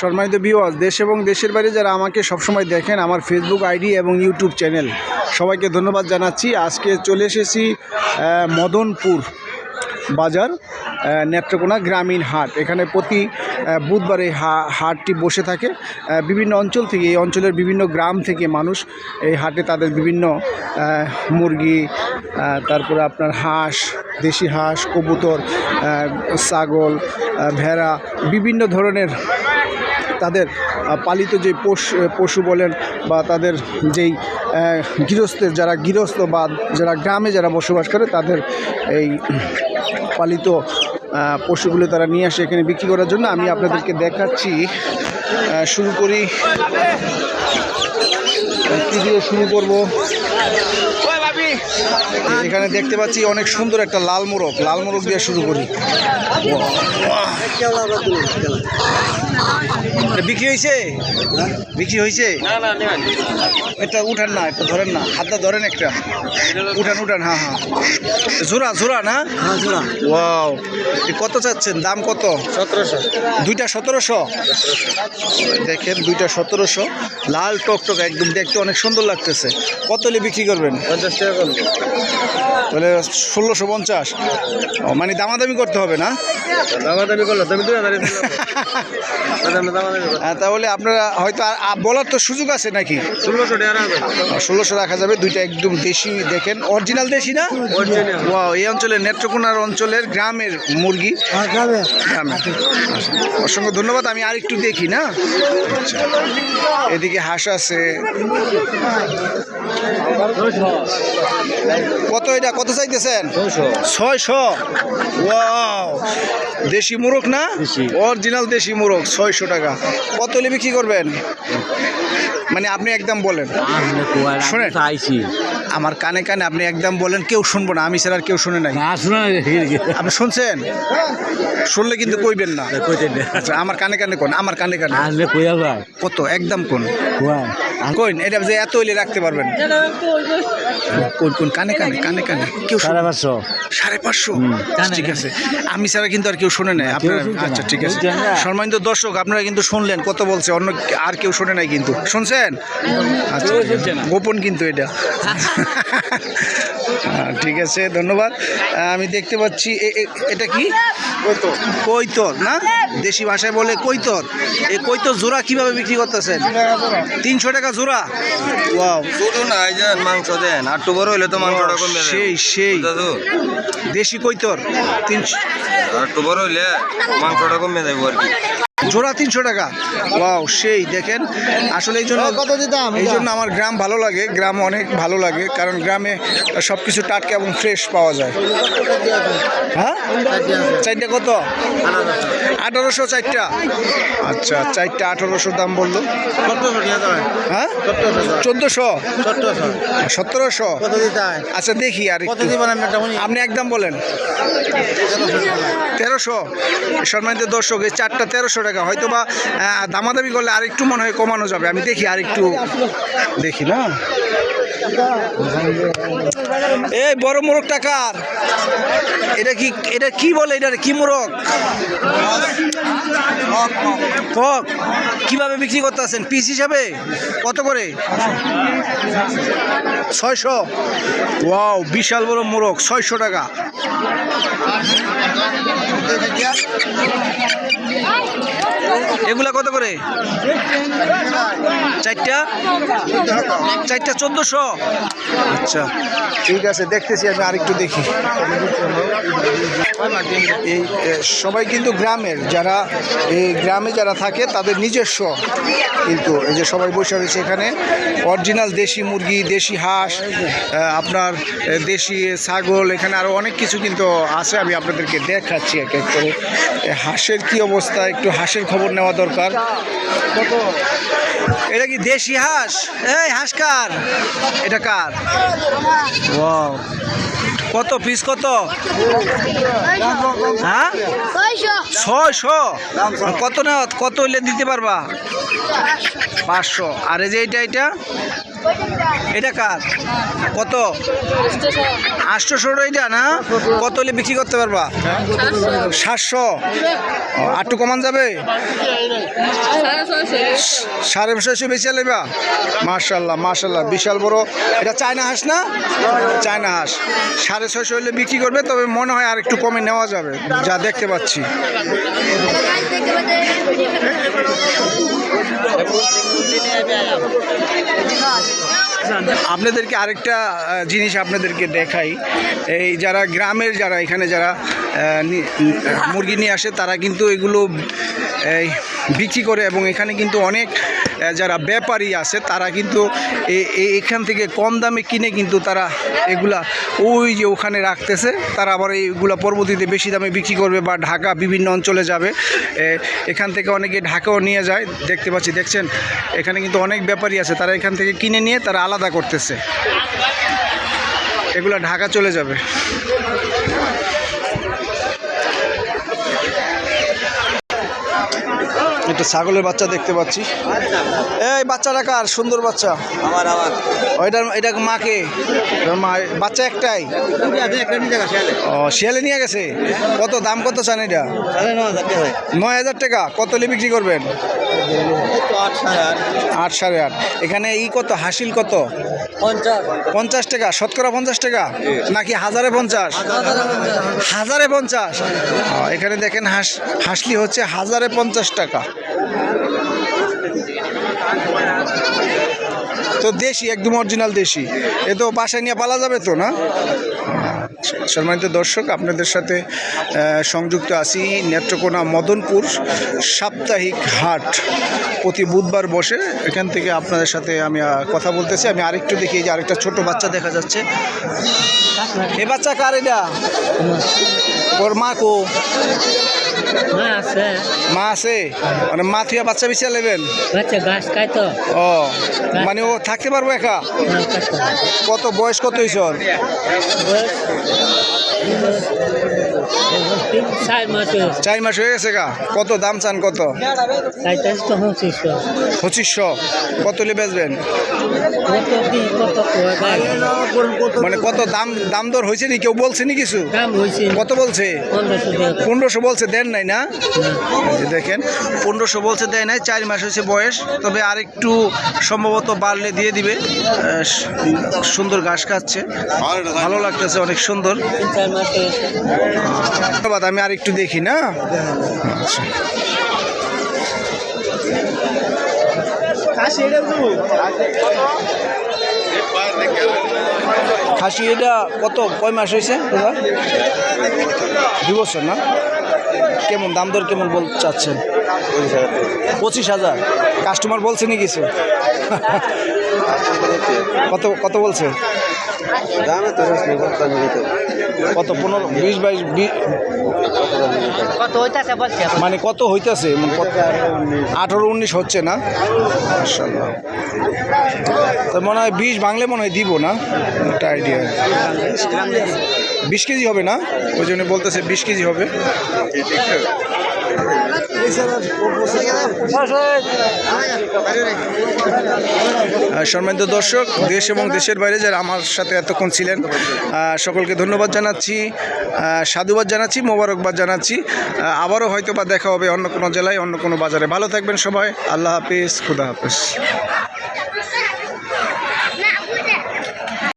সম্মানিত বিওয়াজ দেশ এবং দেশের বাইরে যারা আমাকে সবসময় দেখেন, আমার ফেসবুক আইডি এবং ইউটিউব চ্যানেল সবাইকে ধন্যবাদ জানাচ্ছি। আজকে চলে এসেছি মদনপুর বাজার নেত্রকোনা গ্রামীণ হাট। এখানে প্রতি বুধবারে হাটটি বসে থাকে। বিভিন্ন অঞ্চল থেকে, এই অঞ্চলের বিভিন্ন গ্রাম থেকে মানুষ এই হাটে তাদের বিভিন্ন মুরগি তারপরে আপনার হাঁস, দেশি হাঁস, কবুতর ছাগল ভেড়া, বিভিন্ন ধরনের তাদের পালিত যে পশু পশু বলেন বা তাদের যেই গৃহস্থের যারা গৃহস্থ বা যারা গ্রামে যারা বসবাস করে তাদের এই পালিত পশুগুলো তারা নিয়ে আসে এখানে বিক্রি করার জন্য। আমি আপনাদেরকে দেখাচ্ছি শুরু করি। কী দিয়ে শুরু করব? এখানে দেখতে পাচ্ছি অনেক সুন্দর একটা লাল মোরগ লাল মোরগ দিয়ে শুরু করি। বিক্রি হয়েছে বিক্রি হয়েছে এটা উঠান না একটু ধরেন না হাতটা ধরেন একটা। উঠান উঠান হ্যাঁ হ্যাঁ। জোড়া জোড়া না? ওয়াও কত চাচ্ছেন? দাম কত? সতেরোশো। দুইটা সতেরোশো? দেখেন দুইটা সতেরোশো। লাল টকটক একদম দেখতে অনেক সুন্দর লাগতেছে। কত বিক্রি করবেন? পঞ্চাশ টাকা তাহলে ষোলোশো পঞ্চাশ। ও মানে দামাদামি করতে হবে না? দামাদামি করল তুমি দুই হাজার দামাদামি করো। হ্যাঁ, তাহলে আপনারা হয়তো আর বলার তো সুযোগ আছে নাকি? ষোলোশো টাকা ষোলোশো রাখা যাবে দুইটা একদম দেশি দেখেন। অরিজিনাল দেশি না। ওয়াও এই অঞ্চলের নেত্রকোনার অঞ্চলের গ্রামের মুরগি। গ্রামের আচ্ছা, অসংখ্য ধন্যবাদ আমি আর একটু দেখি না? আচ্ছা এদিকে হাঁস আছে। কত এটা? কত চাইতেছেন? ছয়শো। ওয়াও। দেশি মুরগ না? অরিজিনাল দেশি মুরগ ছয়শো টাকা। কত হলে বিক্রি করবেন? মানে আপনি একদম বলেন। শোনেন। আমার কানে কানে আপনি একদম বলেন কেউ শুনব না আমি ছাড়া আর কেউ শুনে নাই। না শোনা আপনি শুনছেন? শুনলে কিন্তু কইবেন না। আচ্ছা আমার কানে কানে কোন? আমার কানে কানে। আসলে কইয়া ভাই কত? একদম কোন? কোয়া? এটা যে এত হইলে রাখতে পারবেন। কোন কোন? কানে কানে কানে কানে। কেউ সাড়ে পাঁচশো। সাড়ে পাঁচশো? হুম, ঠিক আছে। আমি ছাড়া কিন্তু আর কেউ শোনে নাই। আপনারা আচ্ছা ঠিক আছে? সম্মানিত দর্শক আপনারা কিন্তু শুনলেন কত বলছে অন্য আর কেউ শোনে নাই কিন্তু। শুনছেন? আচ্ছা। গোপন কিন্তু এটা। ঠিক আছে ধন্যবাদ। আমি দেখতে পাচ্ছি এটা কি? কৈতর না? দেশি ভাষায় বলে কৈতর এই কৈতর জোড়া কীভাবে বিক্রি করতেছেন? তিনশো টাকা জোড়া। ওয়াও। মাংস দেন আর বড় হইলে তো মাংসটা কমবে সেই সেই। দেশি কৈতর তিনশো আর বড় হইলে মাংসটা কমবে যাব আর কি। জোড়া তিনশো টাকা। ওয়াও সেই দেখেন আসলে এই জন্য কত দিতাম এই জন্য আমার গ্রাম ভালো লাগে গ্রাম অনেক ভালো লাগে কারণ গ্রামে সব কিছু টাটকা এবং ফ্রেশ পাওয়া যায়। হ্যাঁ? চারটা কত? আঠারোশো চারটা। আচ্ছা চারটা আঠারোশো দাম বলল। হ্যাঁ? চোদ্দোশো? সতেরোশো। আচ্ছা দেখি আর। আপনি একদম বলেন। তেরোশো? সম্মানিত দর্শক এই চারটা তেরোশো টাকা হয়তো বা দামাদামি করলে আরেকটু মনে হয় কমানো যাবে। আমি দেখি আরেকটু দেখি না? এই বড় মোরগ টাকার এটা কি এটা কি বলে? এটা কি মোরগ? কক কীভাবে বিক্রি করতে আছেন পিস হিসাবে? কত করে? ছয়শো। ওয়াও, বিশাল বড় মোরগ, ছয়শো টাকা। এগুলা কত করে? চারটা? চারটা, চোদ্দোশো। আচ্ছা ঠিক আছে, দেখতেছি আমি আরেকটু দেখি। এই সবাই কিন্তু গ্রামের, যারা এই গ্রামে যারা থাকে, তাদের নিজস্ব কিন্তু এই যে সবাই বসে রয়েছে এখানে। অরিজিনাল দেশি মুরগি, দেশি হাঁস আপনার দেশি ছাগল, এখানে আরও অনেক কিছু কিন্তু আছে, আমি আপনাদেরকে দেখাচ্ছি এক এক করে। হাঁসের কি অবস্থা? একটু হাঁসের খবর নেওয়া দরকার। এটা কি দেশি হাঁস? এই হাঁস কার? এটা কার? ও কত পিস কত? হ্যাঁ? ছয়শো। কত না কত হইলে দিতে পারবা? পাঁচশো। আর এই যে এটা এটা এটা কার? কত? আটশোশো এটা না? কত হলে বিক্রি করতে পারবা? সাতশো। আর কমান যাবে? সাড়ে ছয়শো বেশি লেবা মার্শাল্লাহ মার্শাল্লাহ বিশাল বড়। এটা চায়না হাঁস না? চায়না হাঁস। সাড়ে ছয়শো হলে বিক্রি করবে, তবে মনে হয় আর একটু কমে নেওয়া যাবে, যা দেখতে পাচ্ছি। আপনাদেরকে আরেকটা জিনিস আপনাদেরকে দেখাই। এই যারা গ্রামের যারা, এখানে যারা মুরগি নিয়ে আসে, তারা কিন্তু এগুলো, এই, বিক্রি করে এবং এখানে কিন্তু অনেক যারা ব্যাপারী আছে, তারা কিন্তু এখান থেকে কম দামে কিনে কিন্তু তারা এগুলা ওই যে ওখানে রাখতেছে। তারা আবার এইগুলা পরবর্তীতে বেশি দামে বিক্রি করবে বা ঢাকা বিভিন্ন অঞ্চলে যাবে। এখান থেকে অনেকে ঢাকাও নিয়ে যায়। দেখতে পাচ্ছি, দেখছেন? এখানে কিন্তু অনেক ব্যাপারী আছে। তারা এখান থেকে কিনে নিয়ে তারা আলাদা করতেছে। এগুলা ঢাকা চলে যাবে। একটা ছাগলের বাচ্চা দেখতে পাচ্ছি। এই বাচ্চাটা কার? সুন্দর বাচ্চা। আমার আমার। ওইটা এটা মাকে? মা বাচ্চা একটাই? ও শিয়ালে নিয়ে গেছে? কত দাম কত চান এটা? নয় হাজার টাকা। কত বিক্রি করবেন? আট সাড়ে আট। এখানে ই কত? হাসিল কত? পঞ্চাশ। টাকা। শতকরা পঞ্চাশ টাকা? নাকি হাজারে পঞ্চাশ? হাজারে পঞ্চাশ। এখানে দেখেন হাঁস হাসলি হচ্ছে হাজারে পঞ্চাশ টাকা। তো দেশি একদম অরিজিনাল দেশি। এ তো বাসায় নিয়ে পালা যাবে তো না? সম্মানিত দর্শক আপনাদের সাথে সংযুক্ত আছি নেত্রকোনা মদনপুর সাপ্তাহিক হাট। প্রতি বুধবার বসে এখান থেকে আপনাদের সাথে আমি কথা বলতেছি। আমি আরেকটু দেখি যে আরেকটা ছোট বাচ্চা দেখা যাচ্ছে। এ বাচ্চা কার এটা? ওর মা কো? মা আছে। মানে মা থুয়া বাচ্চা বিছিয়া নেবেন ও মানে ও থাকতে পারব একা। কত বয়স কত হয়েছে ওর? বয়স তিন চার মাস হয়ে গেছে। গা? কত দাম চান কত? পঁচিশশো। কত হলে বেচবেন? মানে কত দাম দাম দর হয়েছে নি? কেউ বলছে নি কিছু? কত বলছে? পনেরোশো বলছে দেন নাই না? দেখেন পনেরোশো বলছে দেয় নাই চার মাস হয়েছে বয়স। তবে আরেকটু সম্ভবত বাড়লে দিয়ে দিবে। সুন্দর ঘাস খাচ্ছে। ভালো লাগতেছে অনেক সুন্দর। ধন্যবাদ আমি আরেকটু দেখি না? আচ্ছা। খাসি এটা কত কয় মাস হয়েছে দাদা? দু বছর না? কেমন দাম দর কেমন বল চাচ্ছেন? পঁচিশ হাজার। কাস্টমার বলছে নি কিছু? কত কত বলছে? কত? পনেরো বিশ বাইশ বি- কত হইতাছে বলছে মানে কত হইতেছে? আঠেরো উনিশ হচ্ছে না। তো মনে হয় বিশ বাংলে মনে হয় দিব না? একটা আইডিয়া বিশ কেজি হবে না? ওই জন্য বলতেছে বিশ কেজি হবে। সম্মানিত দর্শক, দেশ এবং দেশের বাইরে যারা আমার সাথে এতক্ষণ ছিলেন সকলকে ধন্যবাদ জানাচ্ছি সাধুবাদ জানাচ্ছি, মোবারকবাদ জানাচ্ছি। আবারও হয়তো বা দেখা হবে অন্য কোনো জেলায়, অন্য কোনো বাজারে। ভালো থাকবেন সবাই। আল্লাহ হাফিজ, খুদা হাফিজ।